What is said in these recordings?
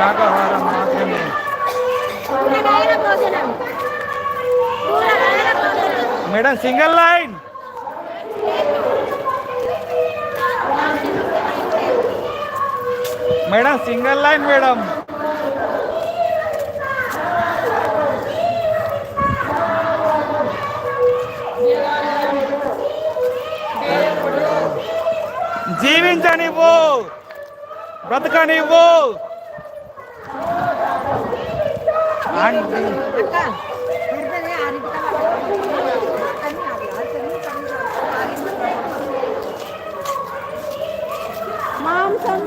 శాకాహారం మాత్రమే. Madam single line. Madam single line madam. జీవించనివ్వు బ్రతకనివ్వు. ఆంటీ మాంసం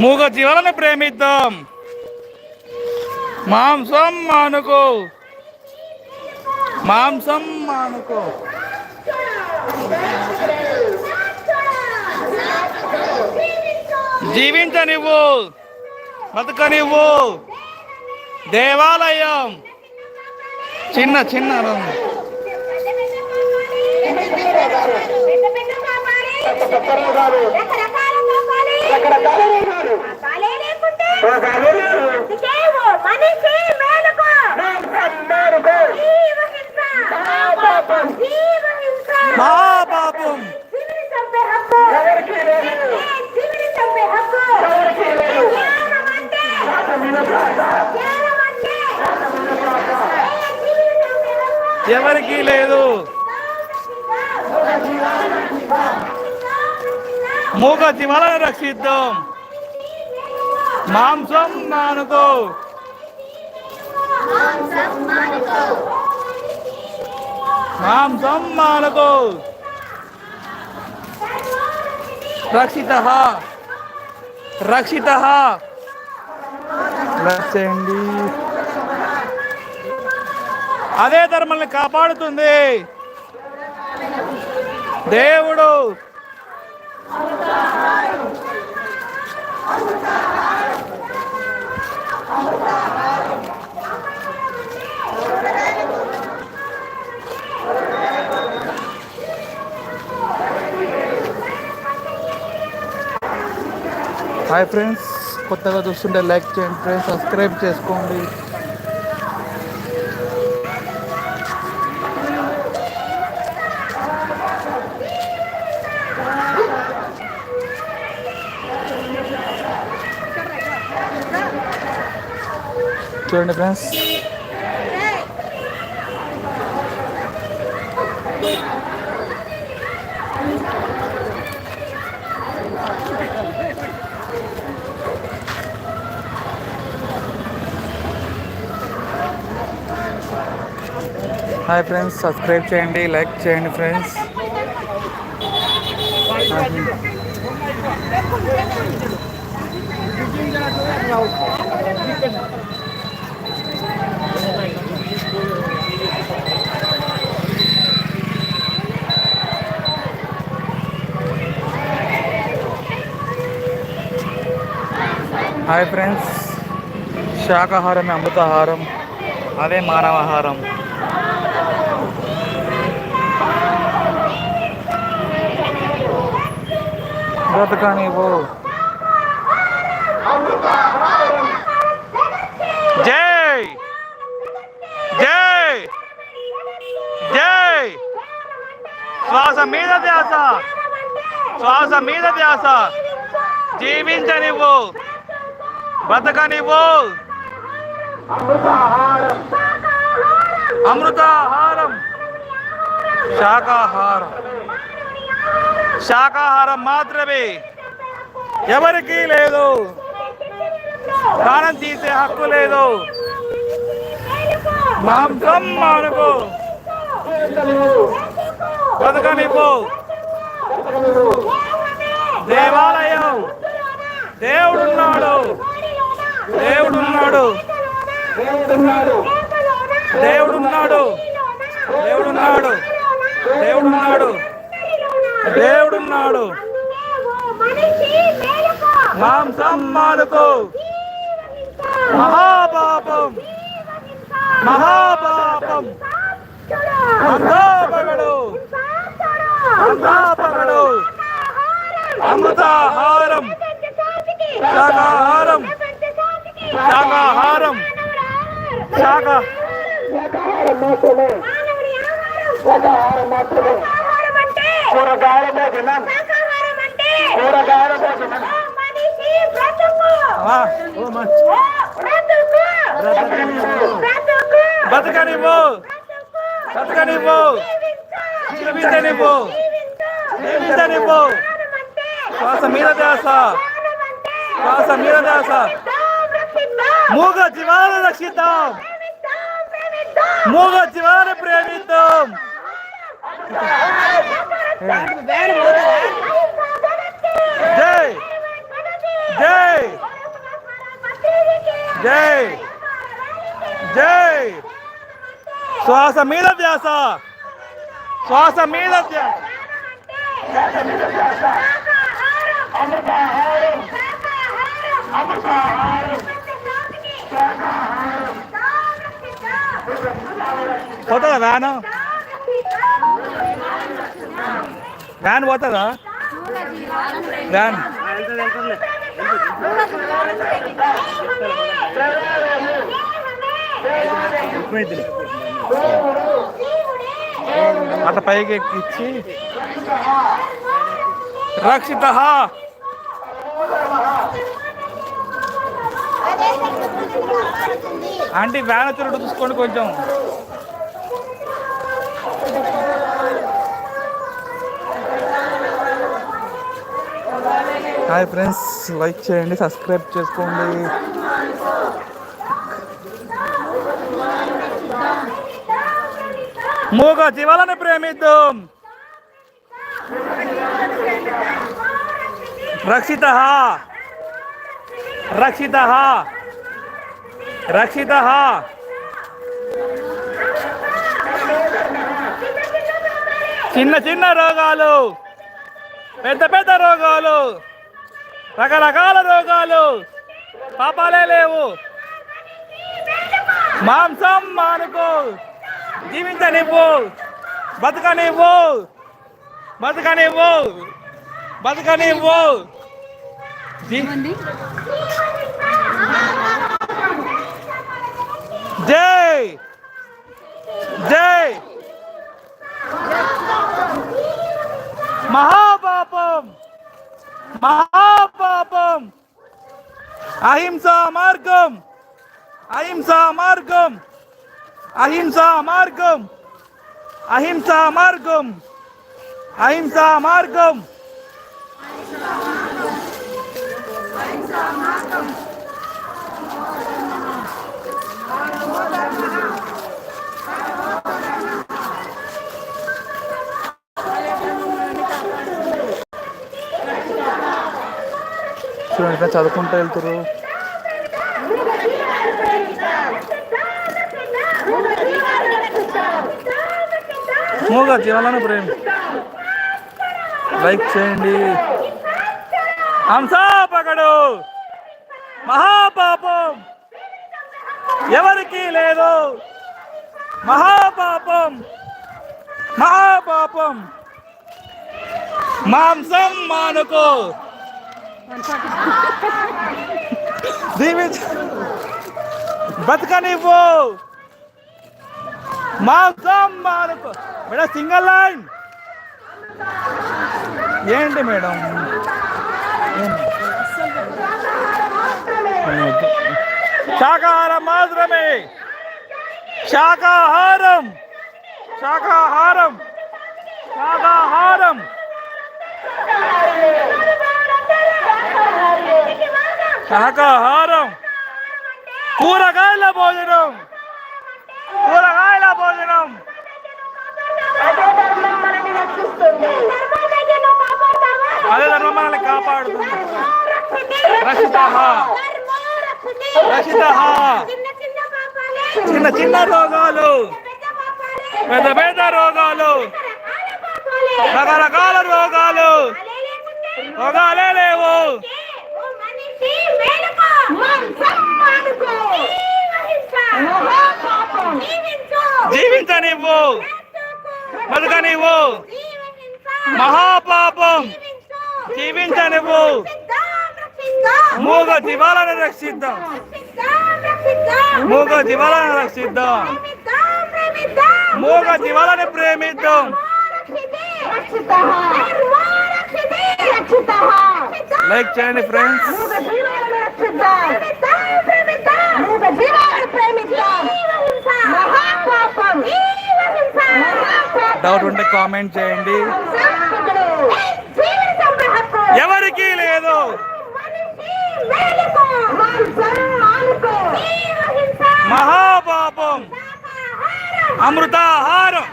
మూగ జీవాలను ప్రేమిద్దాం. మాంసం మానుకో. మాంసం మానుకో. జీవించనివ్వు. బతకనివ్వు. దేవాలయం. చిన్న చిన్న. రకరకాల మహాపాపం. ఎవరికీ లేదు. మూగ జీవాలను రక్షిద్దాం. మాంసం మానుకో. మాంసం మానుకో. రక్షిత. రక్షిత. రక్షండి అదే ధర్మల్ని కాపాడుతుంది. దేవుడు. హాయ్ ఫ్రెండ్స్ కొత్తగా చూస్తుంటే లైక్ చేయండి ఫ్రెండ్స్ సబ్స్క్రైబ్ చేసుకోండి. చూడండి ఫ్రెండ్స్ హాయ్ ఫ్రెండ్స్ సబ్స్క్రైబ్ చేయండి లైక్ చేయండి ఫ్రెండ్స్ హాయ్ ఫ్రెండ్స్ శాకాహారమే అమృతాహారం అదే మానవాహారం బ్రతకనివ్వు జై జై జై శ్వాస మీద ధ్యాస శ్వాస మీద ధ్యాస జీవించనివ్వు బ్రతకనివ్వు అమృతాహారం. శాకాహారం. శాకాహారం మాత్రమే. ఎవరికీ లేదు. ప్రాణం తీసే హక్కు లేదు. మాంసం మానుకో. బతకనిపో దేవాలయం. దేవుడున్నాడు. దేవుడున్నాడు. దేవుడున్నాడు. దేవుడున్నాడు. దేవుడున్నాడు. దేవుడున్నాడు. దేవుడున్నాడు. మాంసం మానుకో మహాపాపం. మహాపాపం. అంతా పగడు అంతా పగడు అమృతాహారం. శాకాహారం మానవుడి ఆహారం. ఆహారం అంటే? కూరగాయల భోజనం. కూరగాయల భోజనం. బతకనివ్వు బతకనివ్వు జీవించనివ్వు. జీవించనివ్వు. శ్వాస మీద ధ్యాస శ్వాస మీద ధ్యాస మూగ జీవాలు రక్షిద్దాం. మూగ జీవాలు ప్రేమిద్దాం. జై. జై. జై. జై. శ్వాస మీద ధ్యాస. శ్వాస మీద ధ్యాస. పోతుందా వ్యాన్? వ్యాన్ పోతుందా? వ్యాన్. అట్లా పైకి ఎక్కిచ్చి. రక్షిత. ఆంటీ వ్యాన్ వచ్చినట్టు చూసుకోండి కొంచెం. హాయ్ ఫ్రెండ్స్ లైక్ చేయండి సబ్స్క్రైబ్ చేసుకోండి. మూగ జీవాలను ప్రేమిద్దాం. రక్షిత. రక్షిత. రక్షిత. చిన్న చిన్న రోగాలు పెద్ద పెద్ద రోగాలు. రకరకాల రోగాలు పాపాలే లేవు. మాంసం మానుకో జీవించనివ్వు బతకనివ్వు బతకనివ్వు బతకనివ్వు. జీ- జై. జై మహాపాపం మహాపాపం అహింసా మార్గం అహింసా మార్గం అహింసా మార్గం అహింసా మార్గం అహింసా మార్గం చూడండి ఇట్లా చదువుకుంటూ వెళ్తారు మూగా జీవాలను ప్రేమ్. లైక్ చేయండి. హంసాపగడు మహాపాపం. ఎవరికి లేదు. మహాపాపం. మహాపాపం. మాంసం మానుకో. దీవించ బతకనివ్వు. మాంసం మానుకో మేడం సింగల్ లైన్. ఏంటి మేడం? శాకాహారం మాత్రమే. శాకాహారం. శాకాహారం. శాకాహారం. శాకాహారం. కూరగాయల భోజనం. కూరగాయల భోజనం. అదే ధర్మం మనల్ని కాపాడుతుంది. రక్షిత రక్షిత చిన్న చిన్న రోగాలు. పెద్ద పెద్ద రోగాలు. రకరకాల రోగాలు. రోగాలే లేవు. జీవించనివ్వు. బతకనివ్వు మహాపాపం జీవించు జీవించనివ్వు. మూగ జీవాలను రక్షిద్దాం. మూగ జీవాలను రక్షిద్దాం. మూగ జీవాలను ప్రేమిద్దాం. లైక్ చేయండి ఫ్రెండ్స్. ప్రేమిద్దాం, ప్రేమిద్దాం. జీవాలను. మహాపాపం. డౌట్ ఉంటే కామెంట్ చేయండి. ఎవరికి లేదు. మహాపాపం. అమృతాహారం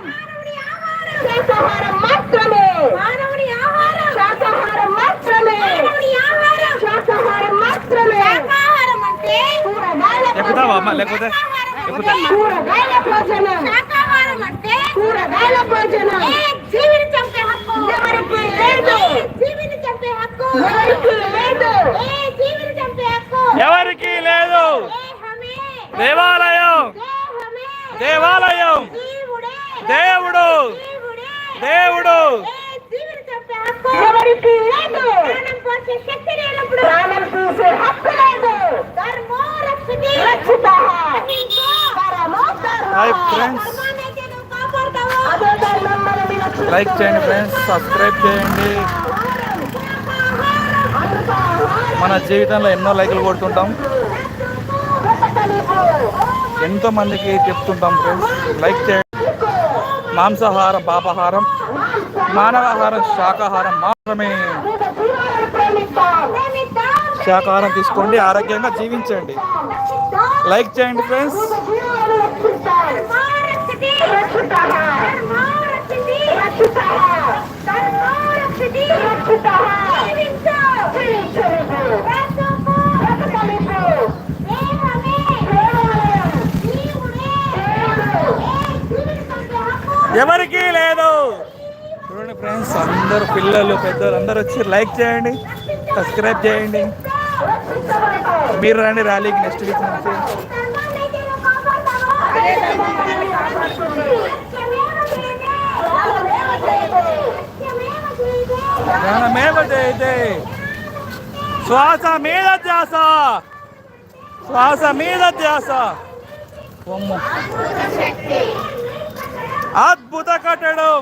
మాత్రమే మానవుని ఆహారం శాకాహారం మాత్రమే మానవుని ఆహారం శాకాహారం మాత్రమే శాకాహారం అంటే కూరగాయల ఎక్కుతావా అమ్మ లేకపోతే ఎక్కుతా కూరగాయల భోజనం శాకాహారం అంటే కూరగాయల భోజనం జీవిని చంపే హక్కు ఎవరికి లేదు జీవిని చంపే హక్కు ఎవరికి లేదు ఏ జీవిని చంపే హక్కు ఎవరికి లేదు. దేవాలయం. దేవాలయం. దేవుడు. దేవుడు. ఎవరికి లేదు ప్రాణం హక్కు లేదు రక్షిత హాయ్ ఫ్రెండ్స్ లైక్ చేయండి ఫ్రెండ్స్ సబ్స్క్రైబ్ చేయండి. మన జీవితంలో ఎన్నో లైకులు కొడుతుంటాం. ఎంతో మందికి చెప్తుంటాం ఫ్రెండ్స్ లైక్ చేయండి. మాంసాహారం పాపాహారం. మానవాహారం శాకాహారం మాత్రమే. శాకాహారం తీసుకోండి ఆరోగ్యంగా జీవించండి. లైక్ చేయండి ఫ్రెండ్స్ ఎవరికి ఫ్రెండ్స్ అందరు పిల్లలు పెద్దలు అందరూ వచ్చి లైక్ చేయండి సబ్స్క్రైబ్ చేయండి. మీరు రండి ర్యాలీకి నెక్స్ట్ వీక్ నుంచి. జ్ఞానమేవ శ్వాస మీద ధ్యాస. శ్వాస మీద ధ్యాస. అద్భుత కట్టడం.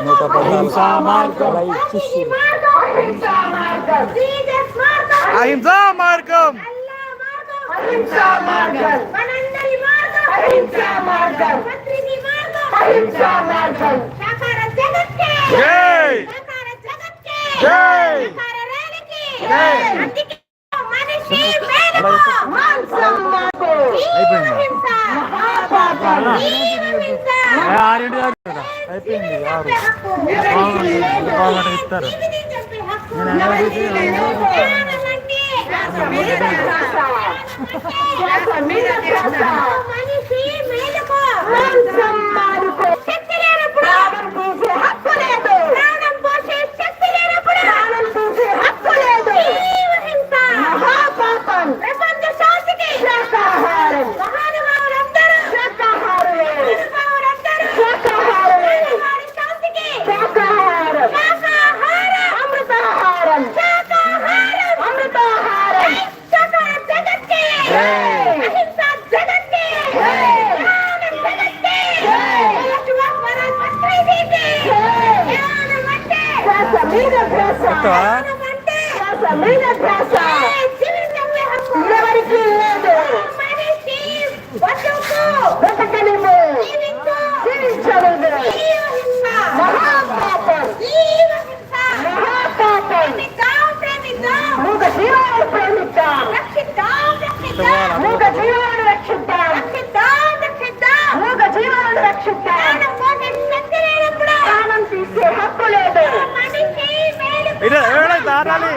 బుద్ధుని మార్గం నూట పదహారు. మార్గం అహింస మార్గం అహింస మార్గం జీసస్ మార్గం అహింసా మార్గం అల్లా మార్గం అహింసా మార్గం మనందరి మార్గం అహింసా మార్గం పత్రిని మార్గం అహింసా మార్గం సాకార జగత్కే జై. సాకార జగత్కే జై. సాకార రేణికి జై. అందుకే మనిషి మేలుకో మాంసం అయిపోయింది ఆరు. ఇస్తారు. మనిషి మేలుకో మాంసం మానుకో శక్తి లేనప్పుడు ప్రాణం తీసే హక్కు లేదు ప్రాణం పోసే శక్తి లేనప్పుడు ప్రాణం తీసే హక్కు లేదు జీవహింస మహాపాపం ప్రపంచ శాంతికి శాకాహారం మహానుభావులందరూ శాకాహారులే మహానుభావులందరూ శాకాహారులే వారి శాంతికి శాకాహారం శాకాహారం అమృతాహారం శాకాహారం అమృతాహారం శాకాహార జగత్కే అహింస జగత్కే చెప్తావా ధ్యాస మీద ధ్యాస ఎవరికి లేదు బ్రతకనివ్వు జీవించలేదు మహాపాపం మహాపాపం మూగ జీవాలను ప్రేమిద్దాం మూగ జీవాలను రక్షిద్దాం మూగ జీవాలను రక్షిద్దాం ప్రాణం తీసే హక్కు లేదు ఇదే ఏడా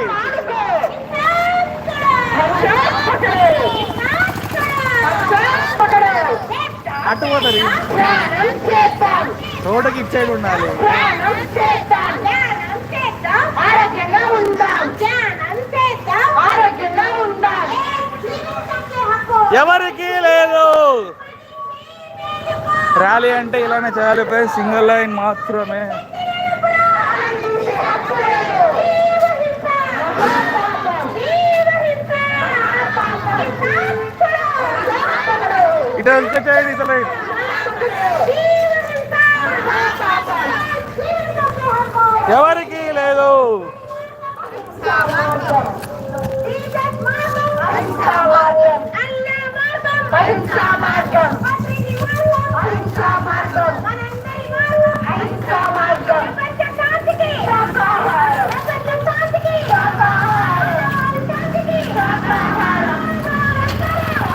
అటు పోతుంది. రోడ్డుకి ఇటు సైడ్ ఉండాలి. ఎవరికి లేదు. ర్యాలీ అంటే ఇలానే చేయాలి సింగిల్ లైన్ మాత్రమే. এটা হচ্ছে চাইনি চলে ఎవరికి లేదు అహింసా మార్గం అహింసా మార్గం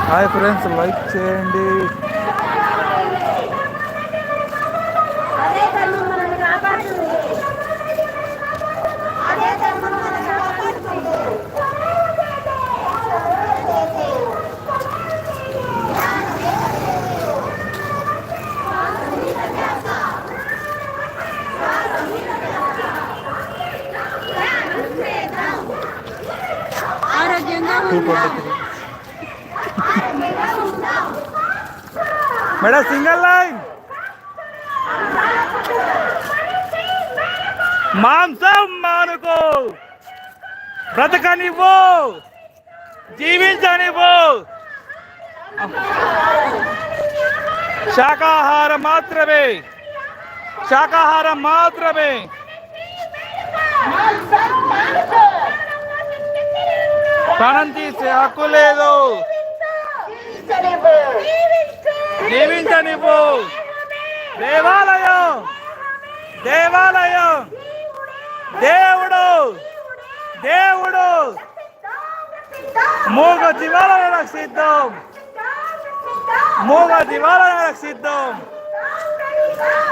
హాయ్ ఫ్రెండ్స్ లైక్ చేయండి అదే ధర్మం మనల్ని కాపాడుతుంది అదే ధర్మం మనల్ని కాపాడుతుంది ఆరోగ్యంగా two twenty three madam single line మాంసం మానుకో. బ్రతకనివ్వు. జీవించనివ్వు. శాకాహారం మాత్రమే. శాకాహారం మాత్రమే. ప్రాణం తీసే హక్కు లేదు. జీవించనివ్వు. దేవాలయం. దేవాలయం. దేవుడు. దేవుడు. మూగ జీవాలను రక్షిద్దాం మూగ జీవాలను రక్షిద్దాం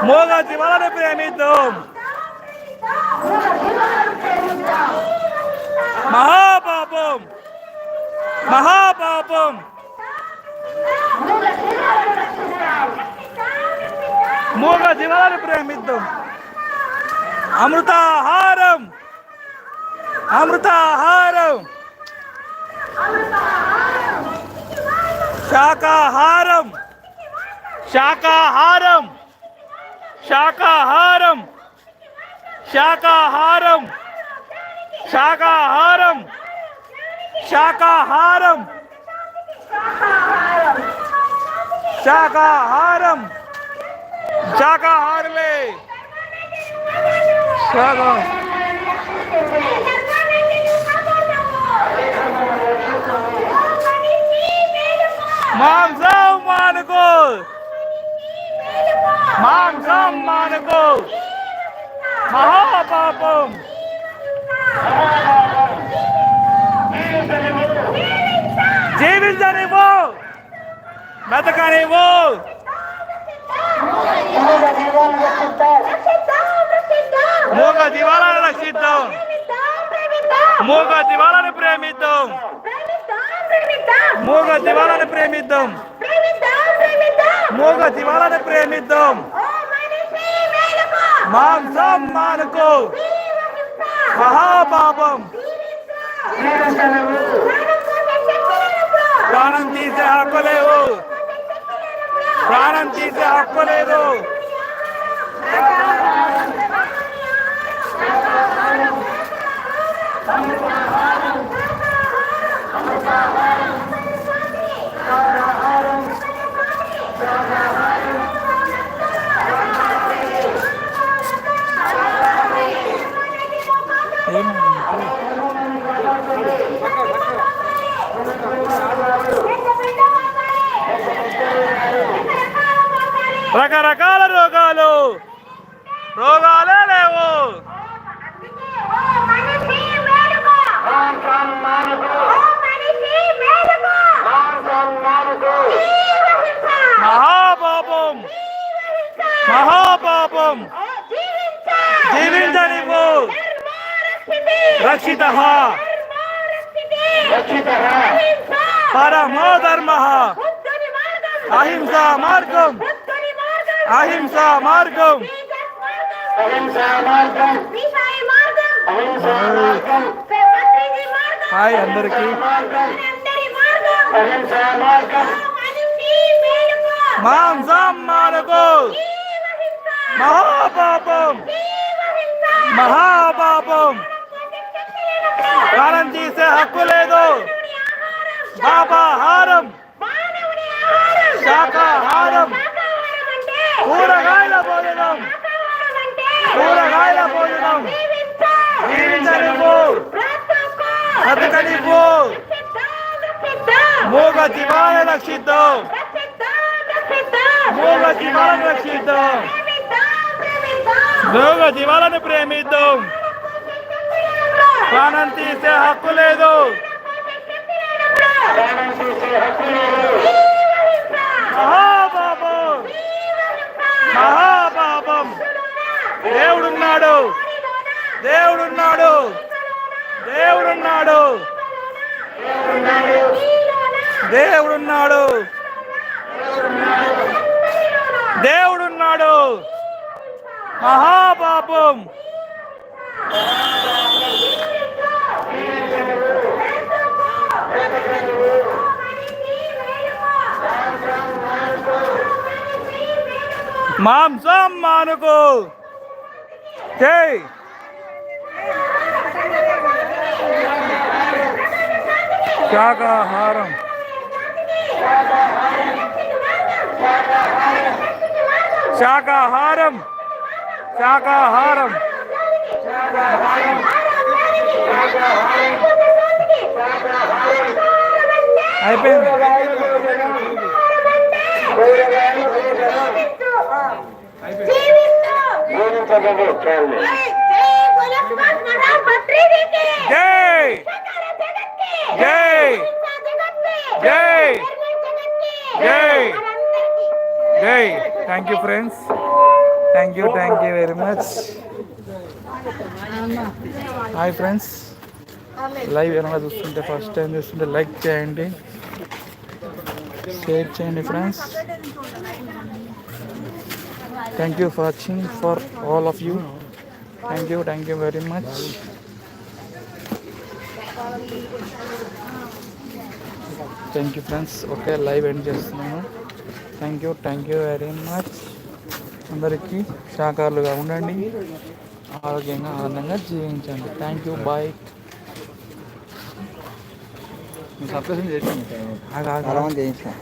మూగ దివాలని ప్రేమిద్దాం మహాపాపం. మహాపాపం. మూగ జీవాలను ప్రేమిద్దాం. అమృతాహారం. అమృతాహారం. శాకాహారం శాకాహారం శాకాహారం శాకాహారం శాకాహారం శాకాహారం శాకాహారం శాకాహారులే శాకా మాంసం మానుకో మాంసం మానుకో మహాపాపం జీవించనివ్వు. బ్రతకనివ్వు మూగ దివాలను రక్షిద్దాం. మూగ దివాలను ప్రేమిద్దాం. మూగ దివాలను ప్రేమిద్దాం. మూగ దివాలను ప్రేమిద్దాం. మాంసం మానుకో. మహాపాపం. ప్రాణం తీసే హక్కు లేదు. ప్రాణం తీసే హక్కు లేదు. ఏమైంది రకరకాల రోగాలు. రోగాలే లేవు. మహాపాపం. మహాపాపం. ఓ జీవించనివ్వు. రక్షిత. పరమోధర్మ అహింసా అహింస మార్గం. అహింస మార్గం బుద్ధుని మార్గం అహింస మార్గం జీసస్ మార్గం అహింసా మార్గం ఈసాయి మార్గం అహింసా మార్గం పత్రిజీ మార్గం హాయ్ అందరికీ మార్గం అందరి మార్గం అహింసా మార్గం ఓ మనిషి మేలుకో మాంసం మానుకో జీవహింస మహాపాపం జీవహింస మహాపాపం ప్రాణం తీసే హక్కు లేదు పాపాహారం మానవుని ఆహారం శాకాహారం శాకాహారం అంటే కూరగాయల భోజనం. కూరగాయల భోజనం. జీవించ. జీవించనివ్వు బ్రతుకు. బ్రతకనివ్వు మూగ జీవాలను రక్షిద్దాం మూగ జీవాలను రక్షిద్దాం మూగ జీవాలను ప్రేమిద్దాం. ప్రాణం తీసే హక్కు లేదు. ప్రాణం తీసే హక్కు లేదు. మహాపాపం. దేవుడున్నాడు. దేవుడున్నాడు. దేవుడున్నాడు. దేవుడున్నాడు. దేవుడున్నాడు. మహాపాపం. మాంసం మానుకో జై శాకాహారం శాకాహారం శాకాహారం అయిపోయింది కూరగాయల భోజనం జీవించగలరు చాలు జై జై జై జై జై thank you friends thank you thank you very much hi friends live ఏమైనా చూస్తుంటే ఫస్ట్ టైం చూస్తుంటే లైక్ చేయండి. షేర్ చేయండి friends thank you for watching for all of you thank you thank you very much thank you friends okay live end చేస్తున్నాను thank you thank you very much అందరికీ శాకారులుగా ఉండండి. ఆరోగ్యంగా ఆనందంగా జీవించండి. థ్యాంక్ యూ బాయ్ మంది చేయించాను